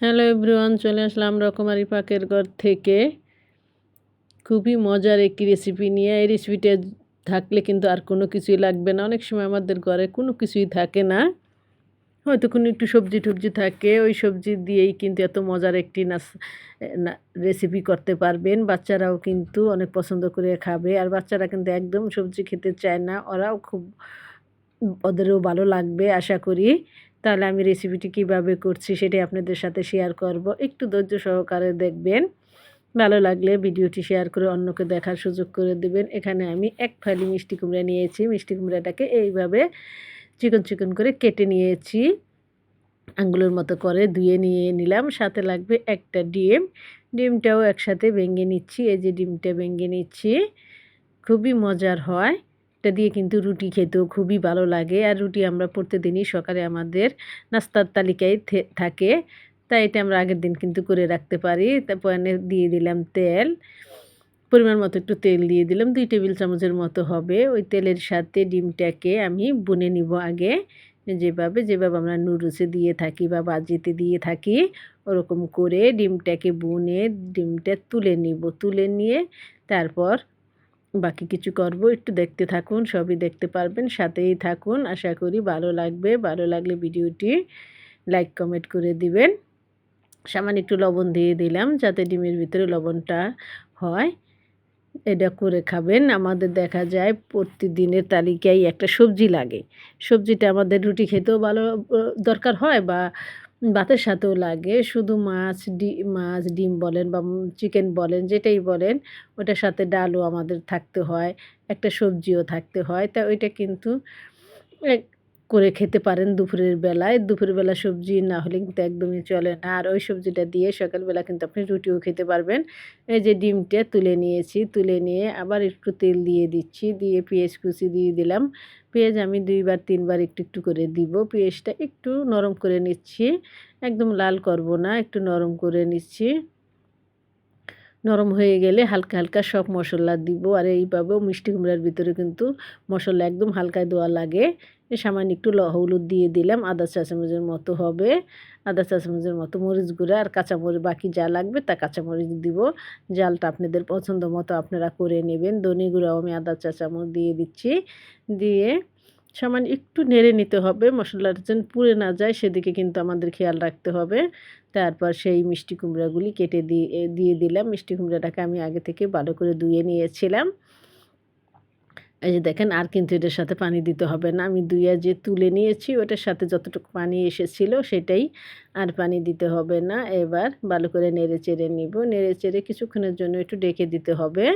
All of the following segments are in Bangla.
হ্যালো এভরিওয়ান, চলে আসলাম রকমারি পাকের ঘর থেকে। খুবই মজার একটি রেসিপি নিয়ে। এই রেসিপিটা থাকলে কিন্তু আর কোনো কিছুই লাগবে না। অনেক সময় আমাদের ঘরে কোনো কিছুই থাকে না। হয়তো কোনো একটু সবজি টবজি থাকে, ওই সবজি দিয়েই কিন্তু এত মজার একটি নাস রেসিপি করতে পারবেন। বাচ্চারাও কিন্তু অনেক পছন্দ করে খাবে। আর বাচ্চারা কিন্তু একদম সবজি খেতে চায় না। ওরাও খুব, ওদেরও ভালো লাগবে, আশা করি। তাহলে আমি রেসিপিটি কীভাবে করছি সেটাই আপনাদের সাথে শেয়ার করব। একটু ধৈর্য সহকারে দেখবেন। ভালো লাগলে ভিডিওটি শেয়ার করে অন্যকে দেখার সুযোগ করে দেবেন। এখানে আমি এক ফালি মিষ্টি কুমড়া নিয়েছি। মিষ্টি কুমড়াটাকে এইভাবে চিকন চিকন করে কেটে নিয়েছি। আঙ্গুলের মতো করে ধুয়ে নিয়ে নিলাম। সাথে লাগবে একটা ডিম। ডিমটাও একসাথে ভেঙে নিচ্ছি। এই যে ডিমটা ভেঙে নিচ্ছি। খুবই মজার হয়। এটা দিয়ে কিন্তু রুটি খেতেও খুবই ভালো লাগে। আর রুটি আমরা প্রতিদিনই সকালে আমাদের নাস্তার তালিকায় থাকে। তাই এটা আমরা আগের দিন কিন্তু করে রাখতে পারি। তারপর দিয়ে দিলাম তেল। পরিমাণ মতো একটু তেল দিয়ে দিলাম। দুই টেবিল চামচের মতো হবে। ওই তেলের সাথে ডিমটাকে আমি বুনে নিব আগে। যেভাবে যেভাবে আমরা নুডলসে দিয়ে থাকি বা বাজিতে দিয়ে থাকি, ওরকম করে ডিমটাকে বুনে ডিমটা তুলে নিব। তুলে নিয়ে তারপর বাকি কিছু করব, একটু দেখতে থাকুন, সবই দেখতে পারবেন, সাথেই থাকুন। আশা করি ভালো লাগবে, ভালো লাগলে ভিডিওটি লাইক কমেন্ট করে দিবেন। সামান্য একটু লবণ দিয়ে দিলাম যাতে ডিমের ভিতরে লবণটা হয়। এটা করে খাবেন। আমাদের দেখা যায় প্রতিদিনের তালিকায় একটা সবজি লাগে। সবজিটা আমাদের রুটি খেতেও ভালো দরকার হয় বা ভাতের সাথেও লাগে। শুধু মাছ ডি, মাছ ডিম বলেন বা চিকেন বলেন, যেটাই বলেন, ওটার সাথে ডালও আমাদের থাকতে হয়, একটা সবজিও থাকতে হয়। তা ওইটা কিন্তু করে খেতে পারেন দুপুরের বেলায়। দুপুরের বেলা সবজি না হলে কিন্তু একদমই চলে না। আর ওই সবজিটা দিয়ে সকালবেলা কিন্তু আপনি রুটিও খেতে পারবেন। এই যে ডিমটা তুলে নিয়েছি, তুলে নিয়ে আবার একটু তেল দিয়ে দিচ্ছি, দিয়ে পেঁয়াজ কুচি দিয়ে দিলাম। পেঁয়াজ আমি দুইবার, তিনবার একটু একটু করে দিব। পেঁয়াজটা একটু নরম করে নিচ্ছি। একদম লাল করব না, একটু নরম করে নিচ্ছি। নরম হয়ে গেলে হালকা হালকা সব মশলা দিব। আর এইভাবেও মিষ্টি কুমড়ার ভিতরে কিন্তু মশলা একদম হালকায় দেওয়া লাগে। সামান্য একটু হলুদ দিয়ে দিলাম, আদা চা চামচের মতো হবে। আদা চা চামচের মতো মরিচ গুঁড়া আর কাঁচামরিচ বাকি যা লাগবে তা কাঁচামরিচ দিব। জালটা আপনাদের পছন্দ মতো আপনারা করে নেবেন। দনি গুঁড়াও আমি আদা চা চামচ দিয়ে দিচ্ছি। দিয়ে সামান্য একটু নেড়ে নিতে হবে মশলাটা যেন পুড়ে না যায় সেদিকে কিন্তু আমাদের খেয়াল রাখতে হবে। তারপর সেই মিষ্টি কুমড়াগুলি কেটে দিয়ে দিয়ে দিলাম। মিষ্টি কুমড়াটাকে আমি আগে থেকে ভালো করে ধুয়ে নিয়েছিলাম। এই যে দেখেন, আর কিন্তু এটার সাথে পানি দিতে হবে না। আমি দুইয়া যে তুলে নিয়েছি, ওটার সাথে যতটুকু পানি এসেছিল সেটাই আর পানি দিতে হবে না। এবার ভালো করে নেড়ে চেড়ে নিব। নেড়ে চেড়ে কিছুক্ষণের জন্য একটু ডেকে দিতে হবে।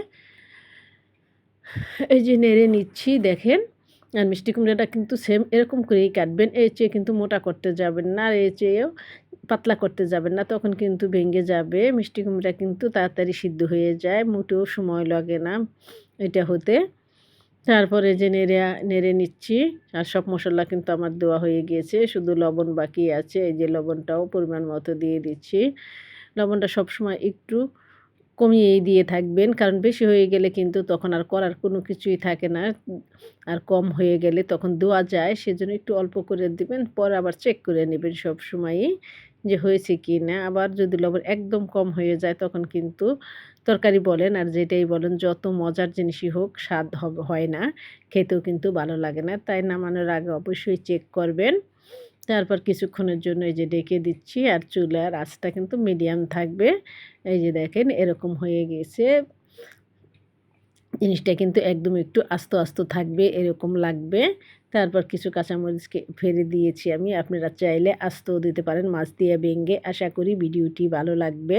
এই যে নেড়ে নিচ্ছি, দেখেন। আর মিষ্টি কুমড়াটা কিন্তু সেম এরকম করেই কাটবেন। এর চেয়ে কিন্তু মোটা করতে যাবেন না, আর এর চেয়েও পাতলা করতে যাবেন না, তখন কিন্তু ভেঙে যাবে। মিষ্টি কুমড়া কিন্তু তাড়াতাড়ি সিদ্ধ হয়ে যায়, মোটেও সময় লাগে না এটা হতে। তারপরে যে নেড়ে নেড়ে নিচ্ছি, আর সব মশলা কিন্তু আমার দেওয়া হয়ে গিয়েছে, শুধু লবণ বাকি আছে, এই যে লবণটাও পরিমাণ মতো দিয়ে দিচ্ছি। লবণটা সবসময় একটু কমিয়েই দিয়ে থাকবেন। কারণ বেশি হয়ে গেলে কিন্তু তখন আর করার কোনো কিছুই থাকে না। আর কম হয়ে গেলে তখন দেওয়া যায়। সেজন্য একটু অল্প করে দিবেন, পর আবার চেক করে নেবেন সব সময়ই যে হয়েছে কি না আবার যদি লবণ একদম কম হয়ে যায় তখন কিন্তু তরকারি বলেন আর যেটাই বলেন, যত মজার জিনিসই হোক, স্বাদ হয় না। খেতেও কিন্তু ভালো লাগে না। তাই নামানোর আগে অবশ্যই চেক করবেন। তারপর কিছুক্ষণের জন্য এই যে ডেকে দিচ্ছি আর চুলার আঁচটা কিন্তু মিডিয়াম থাকবে। এই যে দেখেন এরকম হয়ে গেছে। জিনিসটা কিন্তু একদম একটু আস্ত আস্ত থাকবে, এরকম লাগবে। তারপর কিছু কাঁচামরিচকে ফেলে দিয়েছি আমি। আপনারা চাইলে আস্তও দিতে পারেন, মাছ দিয়ে বেঙ্গে আশা করি ভিডিওটি ভালো লাগবে।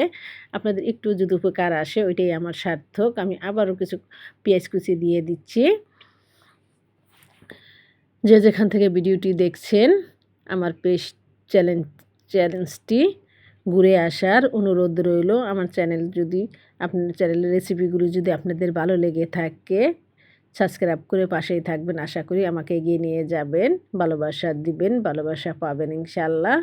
আপনাদের একটু যদি উপকার আসে, ওইটাই আমার সার্থক। আমি আবারও কিছু পেঁয়াজ কুচি দিয়ে দিচ্ছি। যে যেখান থেকে ভিডিওটি দেখছেন আমার পেশ চ্যালেঞ্জ, চ্যালেঞ্জটি ঘুরে আসার অনুরোধ রইল। আমার চ্যানেল যদি আপনার চ্যানেলের রেসিপিগুলি যদি আপনাদের ভালো লেগে থাকে, সাবস্ক্রাইব করে পাশেই থাকবেন। আশা করি আমাকে এগিয়ে নিয়ে যাবেন, ভালোবাসা দিবেন, ভালোবাসা পাবেন ইনশাল্লাহ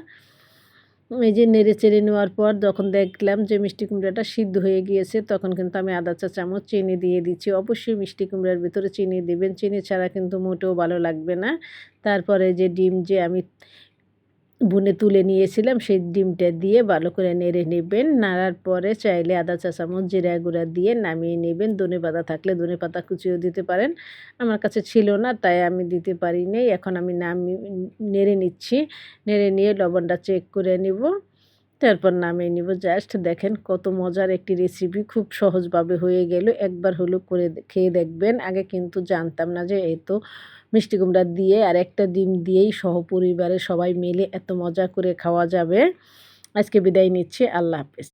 এই যে নেড়ে চেড়ে নেওয়ার পর যখন দেখলাম যে মিষ্টি কুমড়াটা সিদ্ধ হয়ে গিয়েছে, তখন কিন্তু আমি আদা চা চামচ চিনি দিয়ে দিচ্ছি। অবশ্যই মিষ্টি কুমড়ার ভিতরে চিনি দেবেন। চিনি ছাড়া কিন্তু মোটেও ভালো লাগবে না। তারপরে যে ডিম যে আমি বুনে তুলে নিয়েছিলাম, সেই ডিমটা দিয়ে ভালো করে নেড়ে নেবেন। নাড়ার পরে চাইলে আদা চা চামচ জিরা গুঁড়া দিয়ে নামিয়ে নেবেন। ধনে পাতা থাকলে ধনে পাতা কুচিও দিতে পারেন। আমার কাছে ছিল না, তাই আমি দিতে পারি নাই এখন আমি নামি, নেড়ে নিচ্ছি। নেড়ে নিয়ে লবণটা চেক করে নিব। তারপর নামিয়ে নিব। জাস্ট দেখেন কত মজার একটি রেসিপি খুব সহজভাবে হয়ে গেল। একবার হলো করে খেয়ে দেখবেন। আগে কিন্তু জানতাম না যে এত মিষ্টি কুমড়া দিয়ে আর একটা ডিম দিয়েই সহপরিবারে সবাই মিলে এত মজা করে খাওয়া যাবে। আজকে বিদায় নিচ্ছি। আল্লাহ হাফেজ।